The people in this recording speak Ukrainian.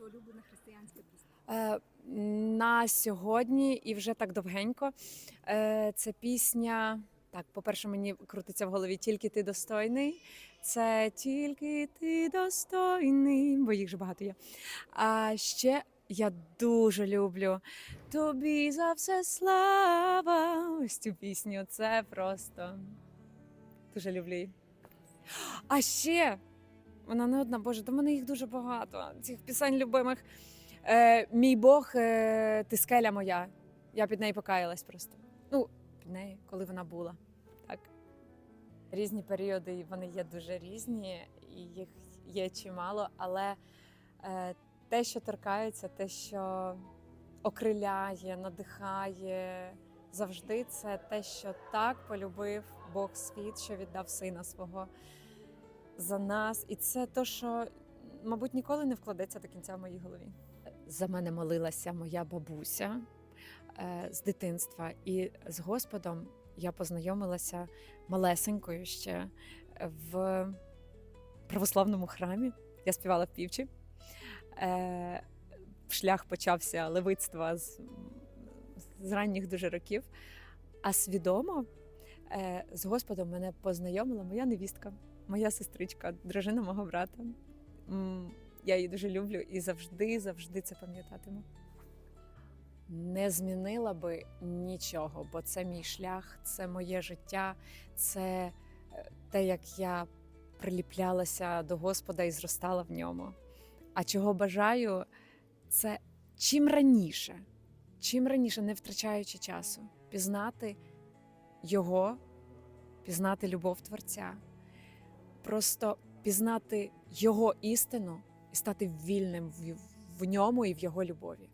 ваше улюблене християнське пісня? Е, на сьогодні і вже так довгенько. Е, це пісня. Так, по-перше, мені крутиться в голові тільки ти достойний. Це тільки ти достойний, бо їх же багато є. А ще я дуже люблю тобі за все слава. Ось цю пісню. Це просто дуже люблю. А ще вона не одна, боже, до мене їх дуже багато. Цих пісень любимих. Е, мій Бог, е, ти скеля моя. Я під нею покаялась просто. Ну, під нею, коли вона була. Так. Різні періоди, вони є дуже різні, і їх є чимало, але е, те, що торкається, те, що окриляє, надихає завжди, це те, що так полюбив Бог світ, що віддав сина свого за нас. І це те, що, мабуть, ніколи не вкладеться до кінця в моїй голові за мене молилася моя бабуся е, з дитинства, і з Господом я познайомилася малесенькою ще в православному храмі. Я співала в півчі. Е, Шлях почався левицтва з, з ранніх дуже років. А свідомо з Господом мене познайомила моя невістка, моя сестричка, дружина мого брата. Я її дуже люблю і завжди, завжди це пам'ятатиму. Не змінила би нічого, бо це мій шлях, це моє життя, це е, те, як я приліплялася до Господа і зростала в ньому. А чого бажаю, це чим раніше, чим раніше, не втрачаючи часу, пізнати Його, пізнати любов Творця, просто пізнати Його істину і стати вільним в, ньому і в його любові.